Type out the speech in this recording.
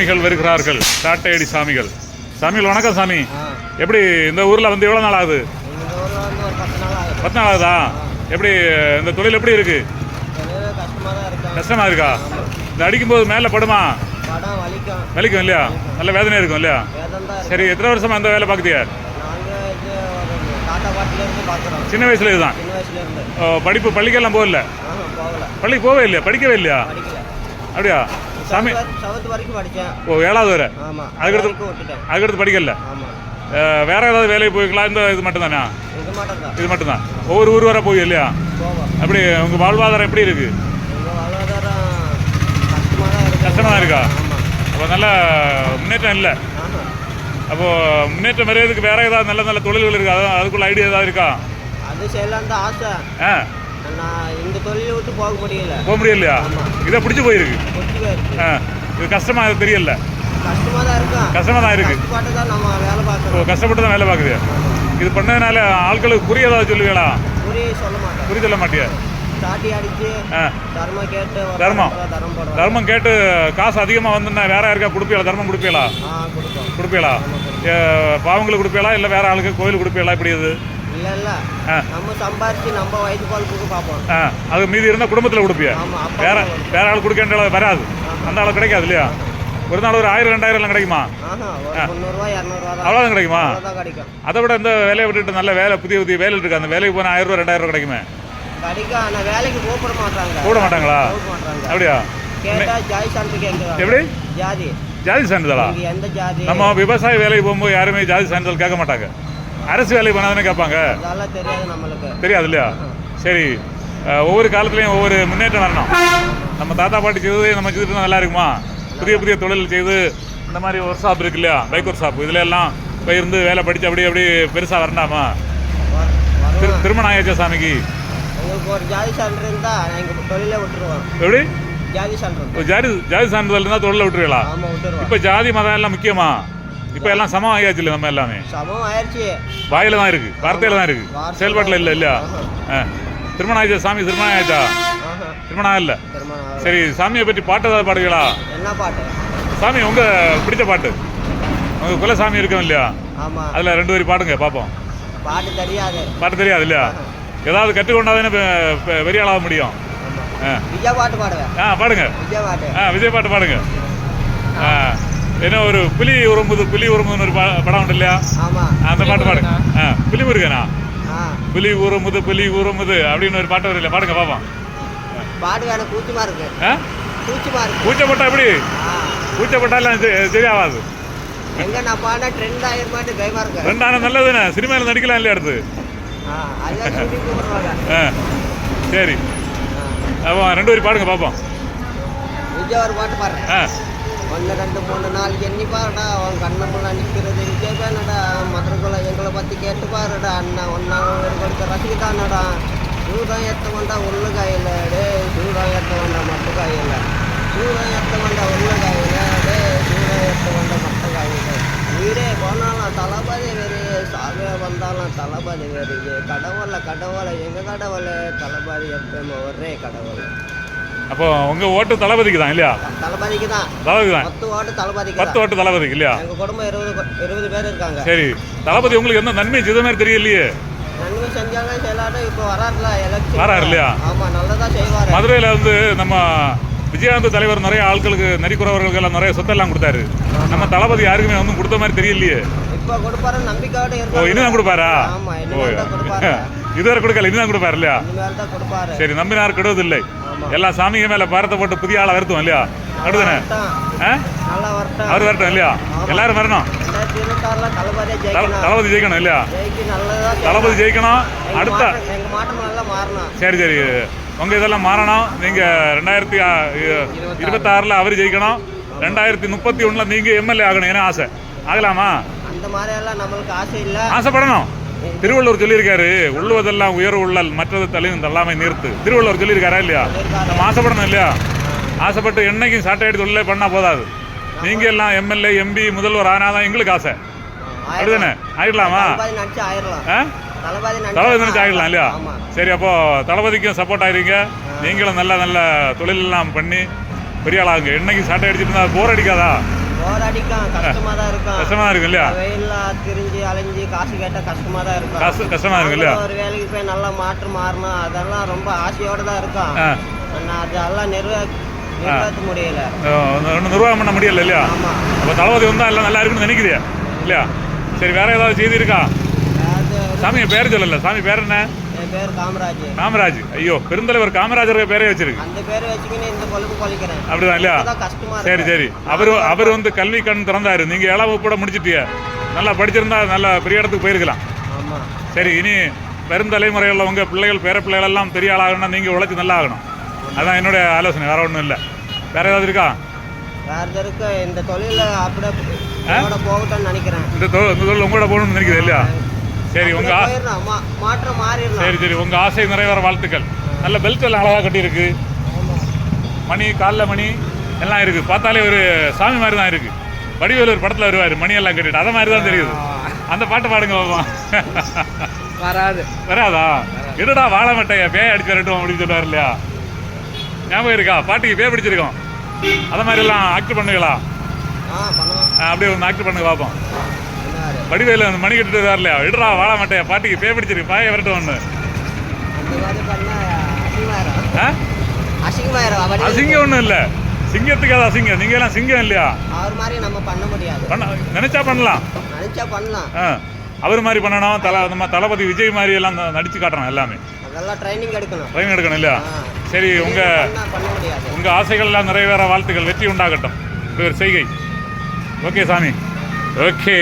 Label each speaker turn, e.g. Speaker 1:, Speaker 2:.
Speaker 1: சாமிகள் வருகிறார்கள். சாட்டையடி சாமிகள். சாமிகள் வணக்கம் சாமி. எப்படி இந்த ஊரில் வந்து எவ்வளோ நாள் ஆகுது?
Speaker 2: பத்து நாள் ஆகுது
Speaker 1: எப்படி இந்த தொழில் எப்படி இருக்கு? கஷ்டமா இருக்கா? இந்த அடிக்கும்போது மேலே படுமா?
Speaker 2: வலிக்கும்
Speaker 1: இல்லையா? நல்ல வேதனை இருக்கும் இல்லையா? சரி எத்தனை வருஷமா இந்த வேலை பார்க்குதியா சின்ன வயசுல இதுதான். படிப்பு பள்ளிக்கெல்லாம் போகல? பள்ளிக்கு போவே இல்லையா? படிக்கவே இல்லையா? அப்படியா? சாமி.
Speaker 2: சவத்து வரைக்கும் படித்தேன்.
Speaker 1: ஓ ஏழாவது வரை?
Speaker 2: ஆமாம்
Speaker 1: அதுக்கடுத்து-
Speaker 2: விட்டுட்டேன்.
Speaker 1: அதுக்கடுத்து படிக்கல?
Speaker 2: ஆமாம்
Speaker 1: வேற ஏதாவது வேலைக்கு போய்க்கலாம் இந்த இது மட்டும்தானா?
Speaker 2: இது மட்டும் தான்
Speaker 1: இது மட்டும்தான். ஒவ்வொரு ஊர் வர போய் இல்லையா? அப்படி உங்க வாழ்வாதாரம் எப்படி இருக்கு?
Speaker 2: எங்கள் வாழ்வாதாரம் கஷ்டமாக தான் இருக்கு.
Speaker 1: அப்போ நல்ல முன்னேற்றம் இல்லை. அப்போ முன்னேற்றம் வரையறதுக்கு வேற ஏதாவது நல்ல நல்ல தொழில்கள் இருக்கா? அதான் அதுக்குள்ள ஐடியா ஏதாவது இருக்கா?
Speaker 2: அது செய்யலாம் தான் ஆசை.
Speaker 1: ஆ.
Speaker 2: நான் இந்த தொழிலை விட்டு போக முடியல.
Speaker 1: போக முடியலையா? இதை பிடிச்சி போயிருக்கு. ஆ இது கஷ்டமா அது தெரியல.
Speaker 2: தான்
Speaker 1: கஷ்டமா தான் இருக்கு.
Speaker 2: நம்ம வேலை பார்க்குறோம்.
Speaker 1: கஷ்டப்பட்டு தான் வேலை பார்க்குது. இது பண்ணதுனால ஆட்களுக்கு குறி ஏதாவது சொல்லுவீங்களா?
Speaker 2: புரிய சொல்ல மாட்டேன்.
Speaker 1: சொல்ல மாட்டியா?
Speaker 2: சாட்டி அடிச்சு
Speaker 1: ஆ.
Speaker 2: தர்மம் கேட்டு
Speaker 1: தர்மம். கேட்டு காசு அதிகமாக வந்துன்னா வேற யாருக்கா கொடுப்பீங்களா? தர்மம் கொடுப்பீங்களா? கொடுப்பீங்களா? பாவங்களுக்கு கொடுப்பீங்களா? இல்லை வேற ஆளுக்கு கோயிலுக்கு கொடுப்பீங்களா? இப்படி இது?
Speaker 2: இல்லை இல்லை
Speaker 1: ஆ.
Speaker 2: நம்ம சம்பாரிச்சு நம்ம வயிற்று பழப்புக்கு பார்ப்போம்
Speaker 1: ஆ அது மீதி இருந்தால் குடும்பத்தில் கொடுப்பியா? வேற வேற ஆள் கொடுக்க வராது. அந்த அளவு கிடைக்காது இல்லையா? ஒரு நாள் ஒரு ஆயிரம் ரெண்டாயிரம் எல்லாம் கிடைக்குமா? அவ்வளோதான் கிடைக்குமா? அதை விட இந்த வேலையை விட்டுட்டு நல்ல வேலை புதிய புதிய வேலை இருக்கு. அந்த வேலைக்கு போனால் ஆயிரம் ரூபா ரெண்டாயிரம் ரூபா கிடைக்குமே?
Speaker 2: கிடைக்கும். ஆனால் வேலைக்கு கூப்பிட மாட்டாங்க.
Speaker 1: கூட மாட்டாங்களா? அப்படியா? எப்படி?
Speaker 2: ஜாதி.
Speaker 1: ஜாதி சான்றிதழா? நம்ம விவசாய வேலைக்கு போகும்போது யாருமே ஜாதி சான்றிதழ் கேட்க மாட்டாங்க. அரசு வேலைக்கு போனாதானே கேட்பாங்க.
Speaker 2: அதெல்லாம் தெரியாது நம்மளுக்கு.
Speaker 1: தெரியாது இல்லையா? சரி. ஒவ்வொரு காலத்துலேயும் ஒவ்வொரு முன்னேற்றம் வரணும். நம்ம தாத்தா பாட்டி செய்தது நம்ம செய்துட்டு நல்லா இருக்குமா? புதிய புதிய தொழில் செய்து இந்த மாதிரி ஒர்க் ஷாப் இருக்கு இல்லையா? பைக் ஒர்க் ஷாப் இதுல எல்லாம் போய் இருந்து வேலை படித்து அப்படி அப்படி பெருசாக வரண்டாமா
Speaker 2: வ-
Speaker 1: திரு
Speaker 2: வருவோம்
Speaker 1: திருமணம் ஆயாச்சா சாமிக்கு?
Speaker 2: எங்களுக்கு ஒரு ஜாதி சான்று இருந்தா எங்க தொழிலே விட்டுருவோம்.
Speaker 1: எப்படி?
Speaker 2: ஜாதி சான்று.
Speaker 1: ஜாதி ஜாதி சான்றிதழ் இருந்தால் தொழிலை விட்டுருவீங்களா? இப்போ ஜாதி மதம் எல்லாம் முக்கியமா? இப்போ எல்லாம் சமம் ஆயாச்சு இல்லை நம்ம எல்லாமே?
Speaker 2: சமம் ஆயிடுச்சு
Speaker 1: வாயில தான் இருக்கு. வார்த்தையில தான் இருக்கு. செயல்பாட்டில் இல்லை இல்லையா? திருமணம் ஆயிடுச்சா சாமி? திருமணம் ஆயிடுச்சா. திருமணம் இல்லை. சரி சாமியை பற்றி பாட்டு ஏதாவது பாடுவீங்களா?
Speaker 2: என்ன பாட்டு?
Speaker 1: சாமி உங்க பிடிச்ச பாட்டு. உங்க குலசாமி இருக்கும் இல்லையா? அதுல ரெண்டு வரி பாடுங்க பார்ப்போம்
Speaker 2: பாட்டு தெரியாது.
Speaker 1: பாட்டு தெரியாது இல்லையா? ஏதாவது கற்றுக்கொண்டாதானே பெரிய ஆளாக முடியும்.
Speaker 2: விஜய் பாட்டு பாடுவேன்.
Speaker 1: ஆ பாடுங்க.
Speaker 2: விஜய் பாட்டு.
Speaker 1: ஆ விஜய் பாட்டு பாடுங்க. ஆ. என்ன ஒரு புலி உரும்புது புலி உரும்புதுன்னு ஒரு படம் உண்டு இல்லையா? அந்த பாட்டு பாடுங்க புலி முருகனா?
Speaker 2: ஆ.
Speaker 1: புலி உருமுது புலி உருமுது அப்படின்னு ஒரு பாட்டு வரல பாடுங்க பார்ப்போம்
Speaker 2: பாட்டு வேணும் கூச்சமா இருக்கு. இருக்கு.
Speaker 1: பூச்சப்பட்டா எப்படி?
Speaker 2: ஆ.
Speaker 1: பூச்சப்பட்டாலாம் சரி- சரியாகாது
Speaker 2: எங்க நான் பாடினா ட்ரெண்ட் ஆயிருமாட்டு பயமா இருக்கு.
Speaker 1: ரெண்டான நல்லதுண்ணே. சினிமாவில் நடிக்கலாம் இல்லையா அடுத்து? சரி. அப்போ ரெண்டு வரி பாடுங்க பார்ப்போம்
Speaker 2: விஜய் ஒரு பாட்டு பாடுறேன். ஒன்று ரெண்டு மூணு நாலு எண்ணி பாருடா. அவன் கண்ணமுள்ள நிற்கிறது விஜய் பேனடா மதுரகுல எங்களை பற்றி கேட்டு பாருடா அண்ணா. ஒன்றா கொடுத்த ரசிகதானடா சூடம் ஏற்ற வந்தா உள்ள காயில். டே சூடம் ஏற்ற வந்தா மட்டு காயில். சூடம் ஏற்ற வந்தா உள்ள காயில். டே சூடம் ஏற்ற வந்தா மட்ட காயில். வீடே போனாலும் தளபதி வேறு சாமியா வந்தாலும் தளபதி வேறு. கடவுளை கடவுளை எங்கள் கடவுளை? தளபதி எப்பயுமே ஒரே கடவுள்.
Speaker 1: அப்போ உங்க ஓட்டு தளபதிக்கு தான் இல்லையா?
Speaker 2: தளபதிக்கு தான்
Speaker 1: தளபதி தான்
Speaker 2: பத்து ஓட்டு தளபதிக்கு
Speaker 1: பத்து ஓட்டு தளபதிக்கு இல்லையா?
Speaker 2: எங்க குடும்பம் இருபது இருபது பேர் இருக்காங்க.
Speaker 1: சரி. தளபதி உங்களுக்கு எந்த நன்மை செய்த மாதிரி தெரியலையே?
Speaker 2: நன்மை செஞ்சாங்க செயலாட்டம் இப்போ வராருல எலெக்ஷன்
Speaker 1: வராரு இல்லையா?
Speaker 2: ஆமா நல்லதா செய்வாரு.
Speaker 1: மதுரையில் வந்து நம்ம விஜயகாந்த் தலைவர் நிறைய ஆட்களுக்கு நரிக்குறவர்களுக்கு எல்லாம் நிறைய சொத்தெல்லாம் கொடுத்தாரு. நம்ம தளபதி யாருக்குமே ஒன்றும் கொடுத்த மாதிரி தெரியலையே?
Speaker 2: இப்போ கொடுப்பாரு நம்பிக்கையோட
Speaker 1: ஓ இனிதான் கொடுப்பாரா?
Speaker 2: ஆமா
Speaker 1: இதுவரை கொடுக்கல இனிதான் கொடுப்பாரு இல்லையா? சரி நம்பினார் கெடுவதில்லை.
Speaker 2: ஆமா.
Speaker 1: எல்லாம் சாமிங்க மேல பாரத்தை போட்டு புதிய ஆளை வருத்துவோம் இல்லையா?
Speaker 2: வரட்டும்.
Speaker 1: அவர் வரட்டும் இல்லையா? எல்லாரும் வரணும். தளபதி ஜெயிக்கணும் இல்லையா? தளபதி ஜெயிக்கணும். அடுத்த. சரி சரி. உங்க இதெல்லாம் மாறணும். நீங்க ரெண்டாயிரத்தி இருபத்தாறுல அவர் ஜெயிக்கணும். ரெண்டாயிரத்தி முப்பத்தி ஒண்ணுல நீங்க எம்எல்ஏ ஆகணும். ஏன்னா ஆசை? ஆகலாமா?
Speaker 2: அந்த மாதிரி எல்லாம் நம்மளுக்கு ஆசை இல்ல.
Speaker 1: ஆசைப்படணும். திருவள்ளுவர் சொல்லியிருக்காரு உள்ளுவதெல்லாம் உயர்வு உள்ளல் மற்றது தலையும் தள்ளாமை நிறுத்து திருவள்ளுவர் சொல்லியிருக்காரா இல்லையா? நம்ம ஆசைப்படணும் இல்லையா? ஆசைப்பட்டு என்னைக்கும் சாட்டையடி தொழிலே பண்ணா போதாது. நீங்க எல்லாம் எம்எல்ஏ எம்பி முதல்வர் ஆனாதான் எங்களுக்கு ஆசை. அப்படிதானே? ஆயிடலாமா?
Speaker 2: தளபதி நினச்சி
Speaker 1: ஆ
Speaker 2: தளபதி
Speaker 1: ஆகிடலாம் இல்லையா? சரி அப்போ தளபதிக்கும் சப்போர்ட் ஆயிருங்க. நீங்களும் நல்ல நல்ல தொழிலெல்லாம் பண்ணி பெரிய ஆளாகுங்க. என்னைக்கு சாட்டை அடிச்சிட்டு இருந்தா போர் அடிக்காதா?
Speaker 2: போர் அடிக்கும் கஷ்டமா தான் இருக்கும்
Speaker 1: கஷ்டமா இல்லையா?
Speaker 2: வெயில்ல திரிஞ்சு அலைஞ்சு காசு கேட்டா கஷ்டமா தான் இருக்கும்
Speaker 1: காசு கஷ்டமா இருக்கு இல்லையா?
Speaker 2: நாங்களும் ஒரு வேலைக்கு போய் நல்லா மாற்று மாறணும் அதெல்லாம் ரொம்ப ஆசையோட தான் இருக்கும் அதெல்லாம் முடியல.
Speaker 1: ஒன்றும் நிர்வாகம் பண்ண முடியல இல்லையா? அப்போ தளபதி எல்லாம் நல்லா இருக்குன்னு நினைக்கிறியா இல்லையா? சரி வேற ஏதாவது செய்தி இருக்கா? சாமி பேர் சொல்லல. சாமி பேர் என்ன?
Speaker 2: என் பேர் காமராஜ்.
Speaker 1: காமராஜ். ஐயோ பெருந்தலைவர் காமராஜர் பேரே வச்சிருக்கு.
Speaker 2: அந்த பேர் வச்சுக்கின்னு இந்த பொழுது பொழிக்கிறேன்
Speaker 1: அப்படிதான் இல்லையா?
Speaker 2: கஷ்டமா
Speaker 1: சரி சரி. அவர் அவர் வந்து கல்வி கண் திறந்தாரு. நீங்க ஏழாம் வகுப்போட முடிச்சிட்டிய. நல்லா படிச்சிருந்தா நல்லா பெரிய இடத்துக்கு போயிருக்கலாம். சரி இனி பெருந்தலைமுறையில் உங்க பிள்ளைகள் பேர பிள்ளைகள் எல்லாம் பெரிய ஆளாகணும்னா நீங்க உழைச்சி நல்லா ஆகணும். அதான் என்னுடைய ஆலோசனை. வேற ஒன்றும் இல்லை. வேற ஏதாவது இருக்கா?
Speaker 2: வேற இருக்கு? இந்த தொழில அப்படியே போகட்டும்னு நினைக்கிறேன்.
Speaker 1: இந்த தொழில் உங்களோட போகணும்னு நினைக்கிறேன் இல்லையா? சரி உங்க
Speaker 2: மாற்றம் மாறிடலாம்.
Speaker 1: சரி சரி உங்க ஆசை நிறைவேற வாழ்த்துக்கள். நல்ல பெல்ட் எல்லாம் அழகா கட்டியிருக்கு. மணி காலில் மணி எல்லாம் இருக்கு. பார்த்தாலே ஒரு சாமி மாதிரி தான் இருக்கு. வடிவேலு ஒரு படத்துல வருவாரு மணி எல்லாம் கட்டிட்டு. அதை மாதிரி தான் தெரியுது. அந்த பாட்டு பாடுங்க பாப்போம்
Speaker 2: வராது.
Speaker 1: வராதா? என்னடா வாழ மாட்டேங்க பேய் அடிச்சு வரட்டும் அப்படின்னு சொல்லுவார் இல்லையா? ஞாபகம் இருக்கா? பாட்டுக்கு பேய் பிடிச்சிருக்கோம். அதை மாதிரி எல்லாம் ஆக்ட் பண்ணுங்களா அப்படியே ஒன்று ஆக்ட் பண்ணுங்க பார்ப்போம் வடிவேலு அந்த மணி கட்டிட்டு வருவார் இல்லையா விடுறா வாழ மாட்டேன் பாட்டுக்கு பேய் பிடிச்சிருக்கு பாய வரட்டும் ஒன்று அசிங்கம் ஒன்றும் இல்லை. சிங்கத்துக்கு அது அசிங்கம். நீங்க எல்லாம் சிங்கம் இல்லையா?
Speaker 2: அவர் மாதிரி நம்ம பண்ண முடியாது.
Speaker 1: பண்ண நினைச்சா பண்ணலாம்.
Speaker 2: நினைச்சா பண்ணலாம்.
Speaker 1: அவர் மாதிரி பண்ணணும் தல நம்ம தளபதி விஜய் மாதிரி எல்லாம் நடிச்சு காட்டணும் எல்லாமே.
Speaker 2: அதெல்லாம் ட்ரைனிங் எடுக்கணும்.
Speaker 1: ட்ரெயின் எடுக்கணும் இல்லையா. சரி உங்க உங்க ஆசைகள் எல்லாம் நிறைவேற வாழ்த்துக்கள். வெற்றி உண்டாகட்டும். இது ஒரு செய்கை. ஓகே சாமி. ஓகே.